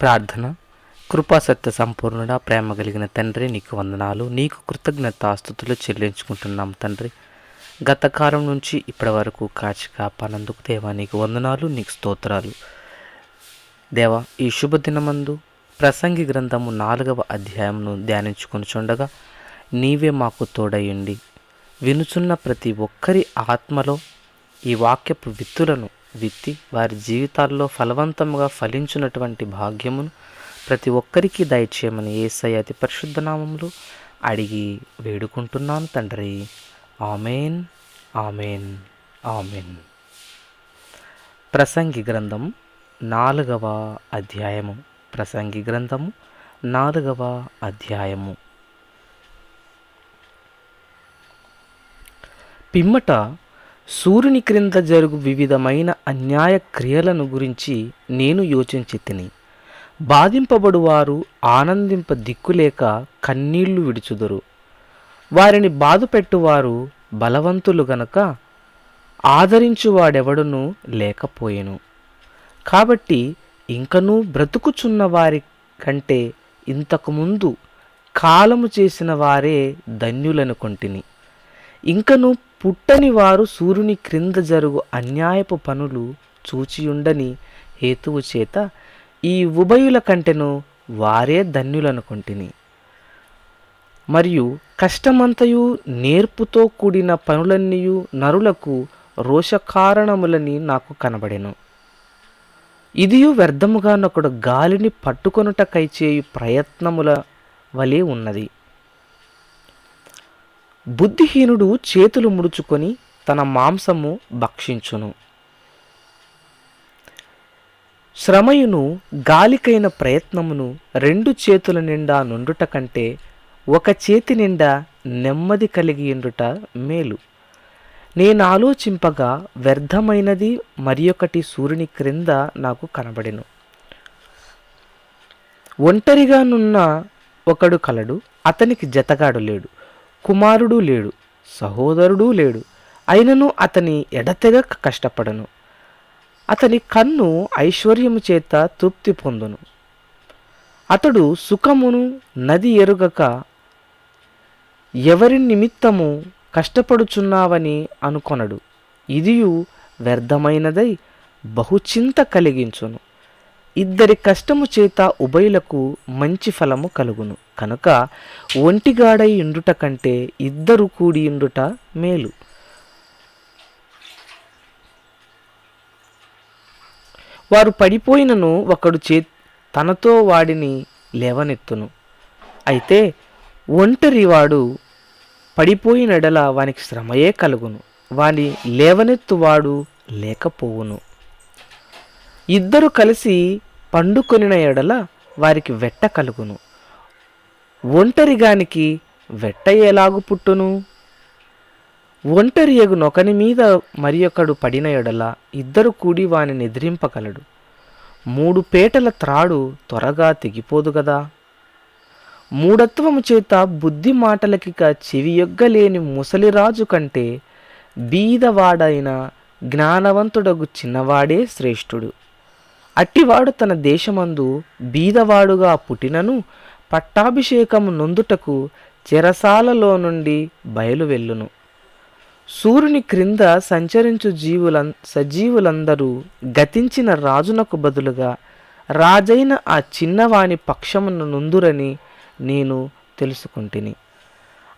ప్రార్థన కృపాసత్య సంపూర్ణుడా ప్రేమ కలిగిన తండ్రి నీకు వందనాలు. నీకు కృతజ్ఞతాస్తుతులు చెల్లించుకుంటున్నాం తండ్రి. గత కాలం నుంచి ఇప్పటి వరకు కాచి కాపానందుకు దేవా నీకు వందనాలు నీకు స్తోత్రాలు. దేవా ఈ శుభదినమందు ప్రసంగి గ్రంథము నాలుగవ అధ్యాయంను ధ్యానించుకొని చూడగా నీవే మాకు తోడయుండి వినుచున్న ప్రతి ఒక్కరి ఆత్మలో ఈ వాక్యపు విత్తులను విత్తి వారి జీవితాల్లో ఫలవంతముగా ఫలించున్నటువంటి భాగ్యమును ప్రతి ఒక్కరికి దయచేయమని ఏసై అతి పరిశుద్ధ నామములు అడిగి వేడుకుంటున్నాను తండ్రి. Amen amen amen. ప్రసంగి గ్రంథం నాలుగవ అధ్యాయము. ప్రసంగి గ్రంథము నాలుగవ అధ్యాయము. పిమ్మట సూర్యుని క్రింద జరుగు వివిధమైన అన్యాయ క్రియలను గురించి నేను యోచించి తిని బాధింపబడువారు ఆనందింప దిక్కులేక కన్నీళ్ళు విడుచుదురు. వారిని బాధపెట్టువారు బలవంతులు గనక ఆదరించువాడెవడును లేకపోయెను. కాబట్టి ఇంకనూ బ్రతుకుచున్న వారి కంటే ఇంతకుముందు కాలము చేసిన వారే ధన్యులను కొంటిని ఇంకను పుట్టని వారు సూర్యుని క్రింద జరుగు అన్యాయపు పనులు చూచియుండని హేతువు చేత ఈ ఉభయుల కంటెను వారే ధన్యులనుకొంటిని. మరియు కష్టమంతయు నేర్పుతో కూడిన పనులన్నీయు నరులకు రోషకారణములని నాకు కనబడెను. ఇదియు వ్యర్థముగానొకడు గాలిని పట్టుకొనుటకై చేయు ప్రయత్నముల వలె ఉన్నది. బుద్ధిహీనుడు చేతులు ముడుచుకొని తన మాంసము భక్షించును. శ్రమయును గాలికైన ప్రయత్నమును రెండు చేతుల నిండా నుండుట కంటే ఒక చేతి నిండా నెమ్మది కలిగి ఉండుట మేలు. నేను ఆలోచింపగా వ్యర్థమైనది మరియొకటి సూర్యుని క్రింద నాకు కనబడెను. ఒంటరిగానున్న ఒకడు కలడు అతనికి జతగాడు లేడు. కుమారుడు లేడు సహోదరుడు లేడు. అయినను అతని ఎడతెగక కష్టపడను. అతని కన్ను ఐశ్వర్యము చేత తృప్తి పొందును. అతడు సుఖమును నది ఎరుగక ఎవరి నిమిత్తము కష్టపడుచున్నావని అనుకొనడు. ఇదియు వ్యర్థమైనదై బహుచింత కలిగించును. ఇద్దరి కష్టము చేత ఉభయులకు మంచి ఫలము కలుగును. కనుక ఒంటిగాడై ఉండుట కంటే ఇద్దరు కూడి ఉండుట మేలు. వారు పడిపోయినను ఒకడు చే తనతో వాడిని లేవనెత్తును. అయితే ఒంటరి వాడు పడిపోయినడల వానికి శ్రమయే కలుగును. వాని లేవనెత్తువాడు లేకపోవును. ఇద్దరు కలిసి పండుకొనిన ఎడల వారికి వెట్ట కలుగును. ఒంటరిగానికి వెట్ట ఎలాగు పుట్టును? ఒంటరి ఎగు నొకని మీద మరి ఒకడు పడిన ఎడల ఇద్దరు కూడి వాని నిద్రింపగలడు మూడు పేటల త్రాడు త్వరగా తెగిపోదు గదా? మూఢత్వము చేత బుద్ధి మాటలకిక చెవియొగ్గలేని ముసలిరాజు కంటే బీదవాడైన జ్ఞానవంతుడగు చిన్నవాడే శ్రేష్ఠుడు. అట్టివాడు తన దేశమందు బీదవాడుగా పుట్టినను పట్టాభిషేకము నొందుటకు చెరసాలలో నుండి బయలువెల్లును సూర్యుని క్రింద సంచరించు జీవుల సజీవులందరూ గతించిన రాజునకు బదులుగా రాజైన ఆ చిన్నవాని పక్షమును నుందురని నేను తెలుసుకుంటుని.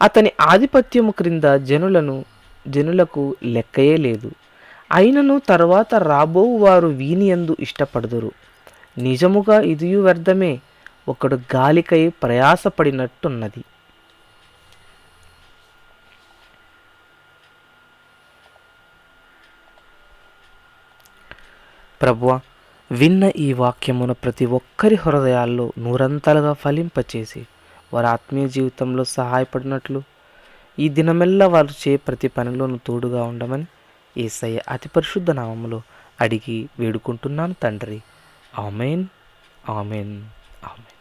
అతని ఆధిపత్యము క్రింద జనులను జనులకు లెక్కయే లేదు. అయినను తర్వాత రాబోవు వారు వీనియందు ఇష్టపడదురు. నిజముగా ఇదియు వ్యర్థమే ఒకడు గాలికై ప్రయాసపడినట్టున్నది. ప్రభువ విన్న ఈ వాక్యమును ప్రతి ఒక్కరి హృదయాల్లో నూరంతలుగా ఫలింపచేసి వారి ఆత్మీయ జీవితంలో సహాయపడినట్లు ఈ దినమెల్లా వారు చే ప్రతి పనిలోనూ తోడుగా ఉండమని ఏసయ్య అతి పరిశుద్ధ నామములో అడిగి వేడుకుంటున్నాను తండ్రి. ఆమెన్. ఆమెన్. ఆమెన్.